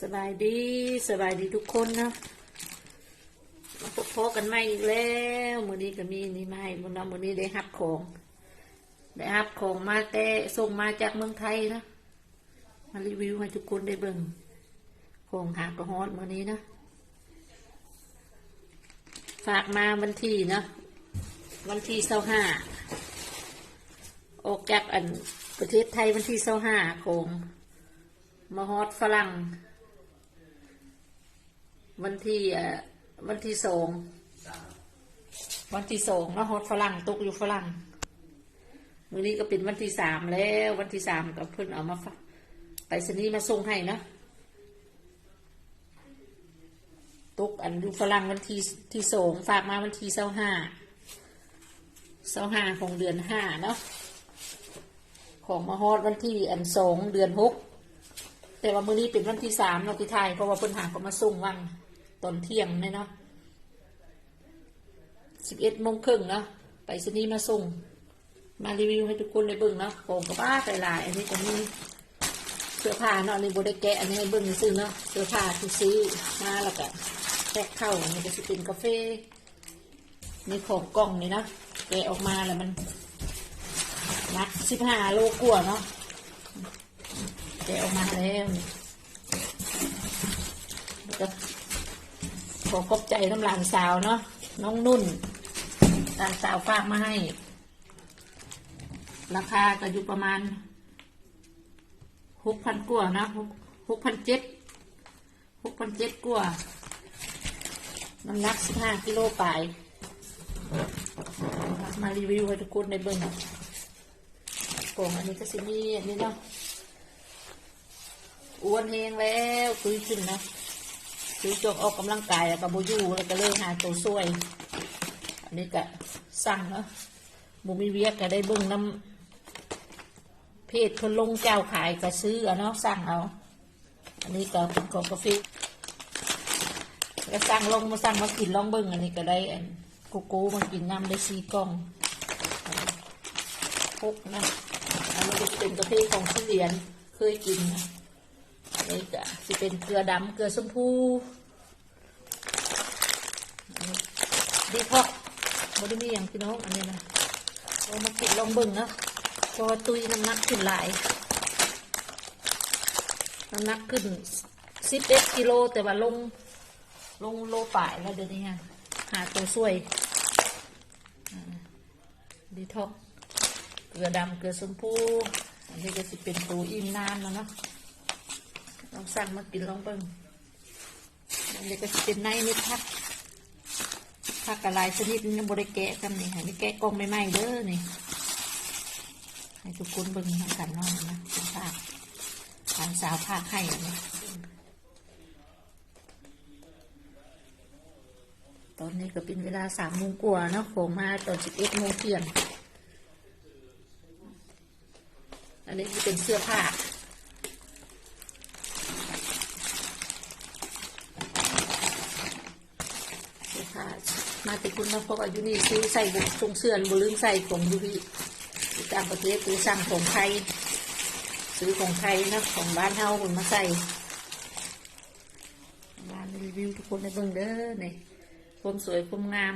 สบายดีสบายดีทุกคนนะมาพบพกันใหม่อีกแล้วมือนี้ก็มีนี่มาให้มือน้องมือนี้ได้ฮับของ ได้ฮับของมาแต่ส่งมาจากเมืองไทยนะมารีวิวให้ทุกคนได้เบิ่งของหากระฮอดมือนี้นะฝากมาวันที่นะวันที่เสาห้าออกจากอันประเทศไทยวันที่เสาห้าของมาฮอดฝรั่ง วันที่เอ่อวันที่สองวันที่สองเนาะฮอดฝรั่งตกอยู่ฝรั่งมื้อนี้ก็เป็นวันที่สามแล้ว วันที่สามก็เพิ่นเอามาฝากไปสนีย์มาส่งให้นะตกอันอยู่ฝรั่งวันที่ที่สองฝากมาวันที่เสาห้าเสาห้าของเดือนห้าเนาะของมาฮอดวันที่อันสองเดือนหกแต่ว่ามื้อนี้เป็นวันที่สามเราที่ไทยเพราะว่าเพิ่นหาเขามาส่งวัน ตอนเที่ยงเนี่ยเนาะสิบเอ็ดโมงครึ่งเนาะไปสนีมาส่ง มารีวิวให้ทุกคนได้เบิ่งเนาะของก็บ้าหลายอันนี้ก็มีเสื้อผ้าเนาะอันนี้บได้แกะอันนี้ให้เบิ่งซื้อเนาะเสื้อผ้าที่ซื้อมาแล้วก็แพ็คเข้าอันนี้ก็จะเป็นกาแฟมีของกล่องนี่เนาะแกะออกมาแล้วมันนักสิบห้าโลกว่าเนาะแกะออกมาแล้วก็ ขอขอบใจน้ำหลานสาวเนาะน้องนุ่นหลานสาวฝากมาให้ ราคาก็อยู่ประมาณหกพันกว่านะหกพันเจ็ดหกพันเจ็ดกว่าน้ำหนักสิบห้ากิโลไปมารีวิวให้ทุกคนได้เบิ่งกล่องอันนี้ก็สิมีอันนี้เนาะอ้วนเฮงแล้วคุยขึ้นนะ คุยจกออกกำลังกายแล้วก็บอยูแล้วก็เลยหาตัวช่วย อันนี้ก็สั่งเนาะบุมีเวียกก็ได้เบิ่งน้ำเพจคนลงเจ้าขายก็ซื้อเอาเนาะสั่งเอา อันนี้ก็เป็นของกาแฟก็สั่งลงมาสั่งมากินลองเบิ่งอันนี้ก็ได้อันโกโก้มากินน้ำได้ซีกล่องพกนะอันนี้เป็นกาแฟของทุเรียนเคยกินนะนี่ก็สิเป็นเกลือดำเกลือชมพู ดีพอกบไดมีอย่างพี่น้องอันนี้นะเรามากินลองเบิ่งนะพราะว่าตุยน้ำหนักขึ้นหลายน้ำหนักขึ้นสิบเอ็ดกิโลแต่ว่าลง ลงโลป่ายแล้วเดี๋ยวนี้ฮะหาตัวช่วยดีท็อกเกลือดำเกลือชมพูอันนี้ก็สิเป็นตัวอิ่มนานแล้วเนาะลองสั่งมากินลองเบิ่งอันนี้ก็จะเป็นในนิดพัก ผักกระลายชนิดนี้บริแกะกันนี่ให้ไม่แกะกองไม่ไหม้เด้อนี่ให้ทุกคนเบิ่งทางกันนอนนะเป็นภาทางสาวภาคให้นนี้ตอนนี้ก็เป็นเวลาสามโมงกว่าเนาะของมาตอนสิบเอ็ดโมงเที่ยง อันนี้จะเป็นเสื้อผ้า เสื้อผ้า มาติคุณมาพบอายุนี่ซื้อใส่บุทรงเสื้อนบุลืมใส่ของยูวีต่างประเทศคือสั่งของไทยซื้อของไทยนะของบ้านเฮาคนมาใส่ร้านรีวิวทุกคนในเบิ่งเด้อนี่ความสวยความงาม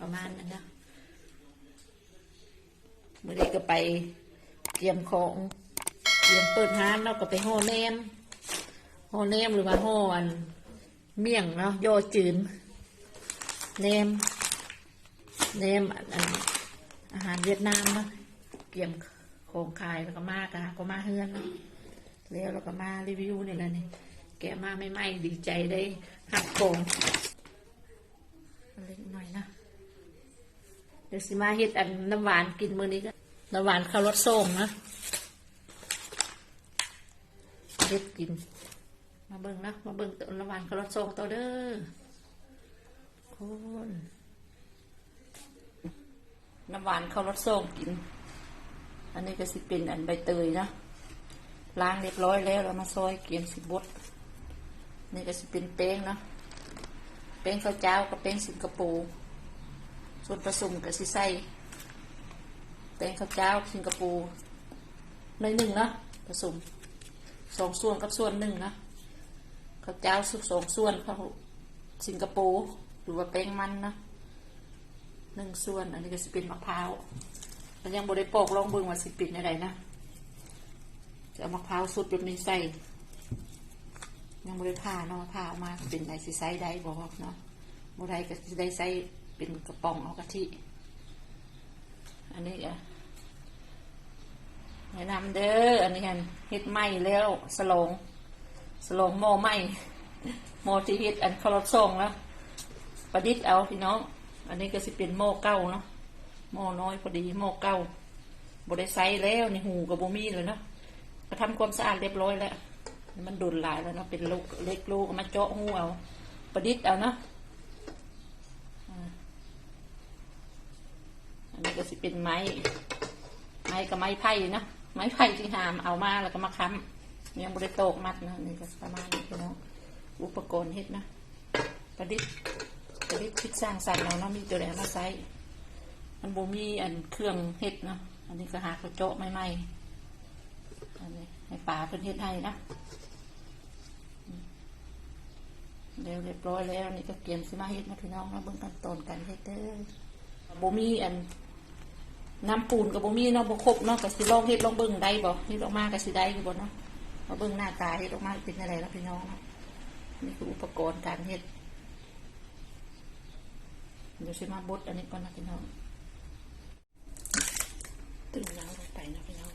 ประมาณนั้นนะเมื่อได้ก็ไปเตรียมของเตรียมเปิดร้านเนาก็ไปห่อแนม ห่อแนมหรือว่าห่ออัน เมี่ยงเนาะโยจืนแนมแนมอันอันอาหารเวียดนามเนาะเตรียมของขายแล้วก็มากะก็มาเฮือนนะแล้วเราก็มารีวิวนี่แหละนี่แกมาไม่ไหม่ดีใจได้หักของเล็กหน่อยนะเดี๋ยวสิมาเฮ็ดอันน้ำหวานกินมื้อนี้ก็น้ำหวานข้าวรสส้มนะเฮ็ดกิน มาเบิ่งนะมาเบิ่งตัวละวันเขารถส่งตัวเด้อคนน้ำหวานเขารถส่งกิน อันนี้ก็สิเป็นอันใบเตยนะล้างเรียบร้อยแล้วเรามาซอยเกียมสิบบดนี่ก็สิเป็นแป้งเนาะแป้งข้าวเจ้ากับแป้งสิงคโปร์ส่วนผสมก็สิใส่แป้งข้าวเจ้าสิงคโปร์ในหนึ่งเนาะผสมสองส่วนกับส่วนหนึ่งนะ ข้าวเจ้าสุกสองส่วนข้าสิงคโปร์หรือว่าแป้งมันนะหนึ่งส่วน อันนี้ก็สิเป็นมะพร้าวมันยังบริโปอกลองเบิ่งว่าสิเป็นอะไรนะจะเอามะพร้าวสุดแบบนี้ใส่ ยังบริผ่าเนาะมะพร้าวมาเป็นไรสิไซได้บอกเนาะบริก็สิได้ใส่เป็นกระป๋องเอากะทิ อันนี้อะแนะนำเด้ออันนี้กันเฮ็ดไหมแล้วสลง สโลองหม้อไหมหม้อที่เฮ็ดอันคาร์ลซองแล้วประดิษฐ์เอาพี่น้อง อันนี้ก็สิเป็นหม้อเก่าเนาะหม้อน้อยพอดีหม้อเก่าบได้ใส่แล้วนี่หูกับบมีเลยเนาะก็ทำความสะอาดเรียบร้อยแล้ว มันโดนหลายแล้วเนาะเป็นลูกเล็กลูกมาเจาะหูเอา ประดิษฐ์เอาเนาะอันนี้ก็สิเป็นไม้ ไม้กับไม้ไผ่นะไม้ไผ่ที่หามเอามาแล้วก็มาค้ำ ยังบริโตกมัดนะนี่ก็ประมาณนี้พี่น้องอุปกรณ์เฮ็ดนะประดิษฐ์ประดิษฐ์คิดสร้างสรรค์เราเนาะมีตัวไหนมาใช้มันบ่มีอันเครื่องเฮ็ดเนาะอันนี้ก็หากระโจะไม่ไหมอันนี้ให้ป่าเพิ่นเฮ็ดให้นะเดี๋ยวเรียบร้อยแล้วนี่ก็เตรียมสิมาเฮ็ดนะพี่น้องนะเบิ่งขั้นตอนการเฮ็ดเด้อบ่มีอันน้ำปูนกับบ่มีเนาะบ่ครบเนาะก็สิลองเฮ็ดลองเบิ่งได้บ่เฮ็ดออกมาก็สิได้อยู่บ่เนาะ มาเบิ้งหน้าตาเฮ็ดออกมาเป็นอะไรแล้วพี่น้องนี่คืออุปกรณ์การเฮ็ดเดี๋ยวสิมาบดอันนี้ก่อนนะพี่น้องตึงน้ำลงไปนะพี่น้อง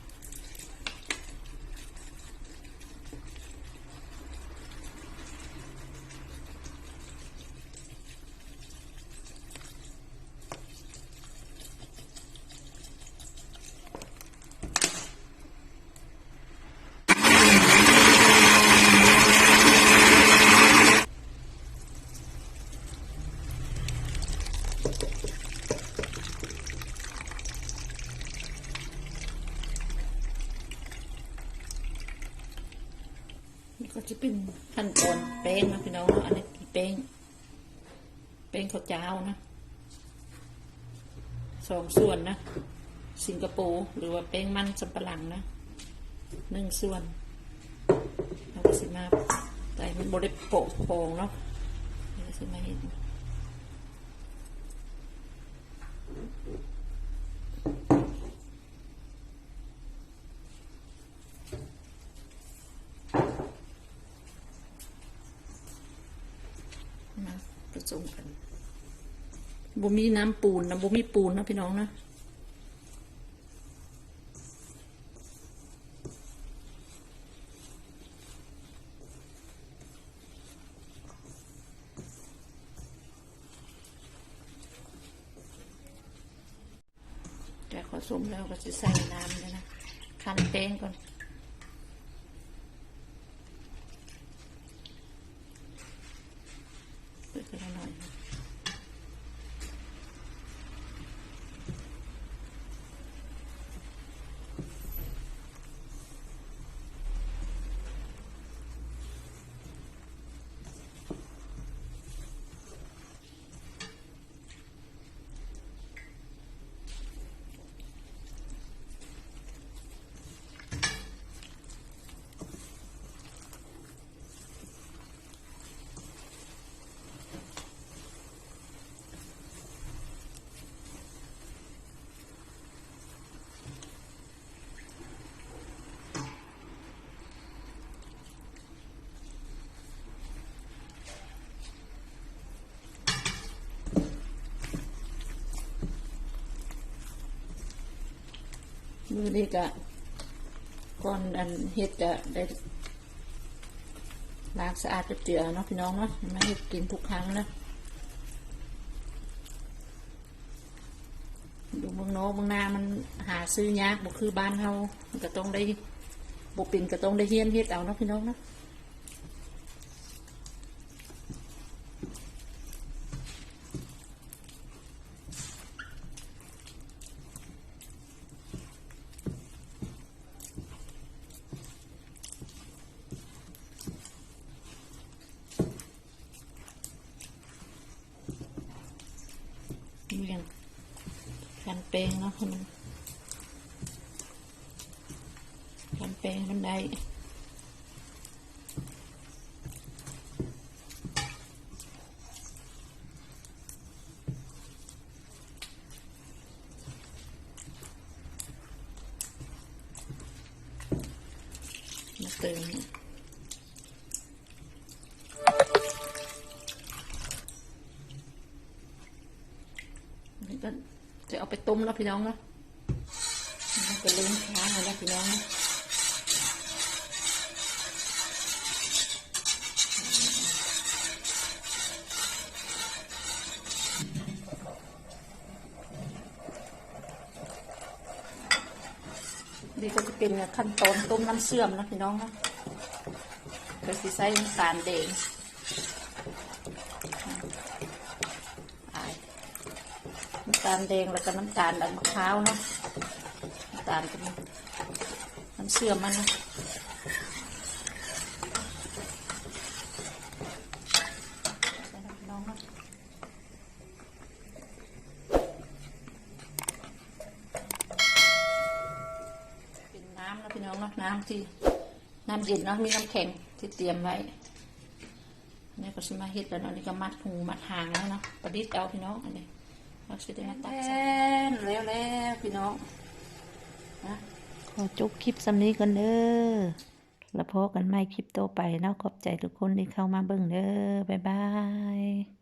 นี่ก็จะเป็นขั้นตอนแป้งนะพี่น้องนะอันนี้แป้งแป้งข้าวเจ้านะสองส่วนนะ สิงคโปร์หรือว่าแป้งมันสำปะหลังนะหนึ่งส่วนเราก็สิมาใส่มันบริโปะโพองเนาะนี่ก็สิมาเห็นมา ผสมกันบ่มีน้ำปูนนะบ่มีปูนนะพี่น้องนะแต่ผสมแล้วก็จะใส่น้ำเลยนะคั้นแป้งก่อน เปิดกัน มือนี้ก็ก่อนอันเฮ็ดก็ได้ล้างสะอาดเจือเนาะพี่น้องเนาะมาเฮ็ดกินทุกครั้งนะดูเมืองโน้เมืองนามันหาซื้อยากบ่คือบ้านเฮาก็ต้องได้บ่เป็นก็ต้องได้เฮียนเฮ็ดเอาเนาะพี่น้องเนาะนี่ยัง แปลงเนาะให้มันให้มันได้เติม ต้มแล้วพี่น้องเนาะมันก็เล้งค้างแล้วพี่น้องนะนี่ก็จะเป็นขั้นตอนต้มน้ำเชื่อมนะพี่น้องนะก็สิใส่น้ำตาลแดงอ่า น้ำตาลแดงแล้วก็น้ำตาลอันมะพร้าวเนาะน้ำตาลกับน้ำเชื่อมมันนะใส่นะพี่น้องเป็นน้ำนะพี่น้องนาะน้ำที่น้ำเย็นเนาะมีน้ำแข็งที่เตรียมไว้นนี้ก็สิมาเฮ็ดแล้วเนาะนนี้ก็มัดหูมัดหางแล้วเนาะประดิษฐ์เอาพี่น้องอันนี้ เราสิได้มาตักใส่แล้วแล้วพี่น้องนะขอจบคลิปสำนี้กันเด้อแล้วพบกันใหม่คลิปต่อไปเนาะขอบใจทุกคนที่เข้ามาเบิ่งเด้อบ๊ายบาย